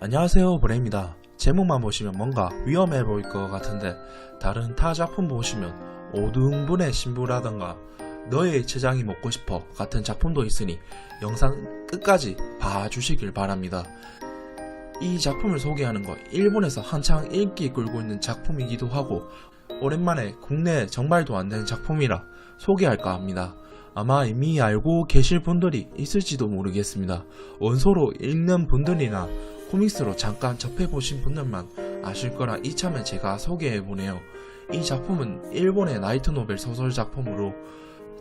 안녕하세요 브레입니다. 제목만 보시면 뭔가 위험해 보일 것 같은데 다른 타 작품 보시면 오등분의 신부라던가 너의 제장이 먹고 싶어 같은 작품도 있으니 영상 끝까지 봐주시길 바랍니다. 이 작품을 소개하는 거 일본에서 한창 인기 끌고 있는 작품이기도 하고 오랜만에 국내에 정발도 안된 작품이라 소개할까 합니다. 아마 이미 알고 계실 분들이 있을지도 모르겠습니다. 원소로 읽는 분들이나 코믹스로 잠깐 접해보신 분들만 아실 거라 이참에 제가 소개해보네요. 이 작품은 일본의 나이트 노벨 소설 작품으로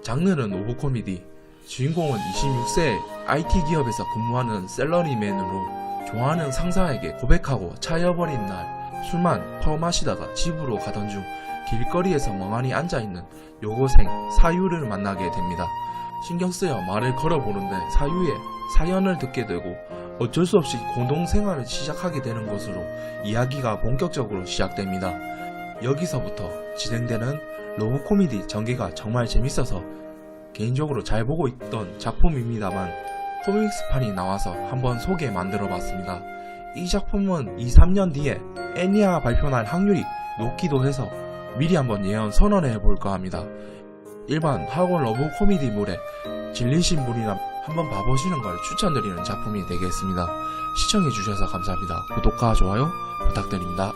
장르는 오브 코미디, 주인공은 26세 IT 기업에서 근무하는 셀러리맨으로 좋아하는 상사에게 고백하고 차여버린 날 술만 퍼 마시다가 집으로 가던 중 길거리에서 멍하니 앉아있는 요고생 사유를 만나게 됩니다. 신경 쓰여 말을 걸어보는데 사유의 사연을 듣게 되고 어쩔 수 없이 공동생활을 시작하게 되는 것으로 이야기가 본격적으로 시작됩니다. 여기서부터 진행되는 로브 코미디 전개가 정말 재밌어서 개인적으로 잘 보고 있던 작품입니다만 코믹스판이 나와서 한번 소개 만들어 봤습니다. 이 작품은 2, 3년 뒤에 애니아 발표날 확률이 높기도 해서 미리 한번 예언 선언해 볼까 합니다. 일반 학원 러브 코미디물에 질리신 분이라 한번 봐보시는 걸 추천드리는 작품이 되겠습니다. 시청해주셔서 감사합니다. 구독과 좋아요 부탁드립니다.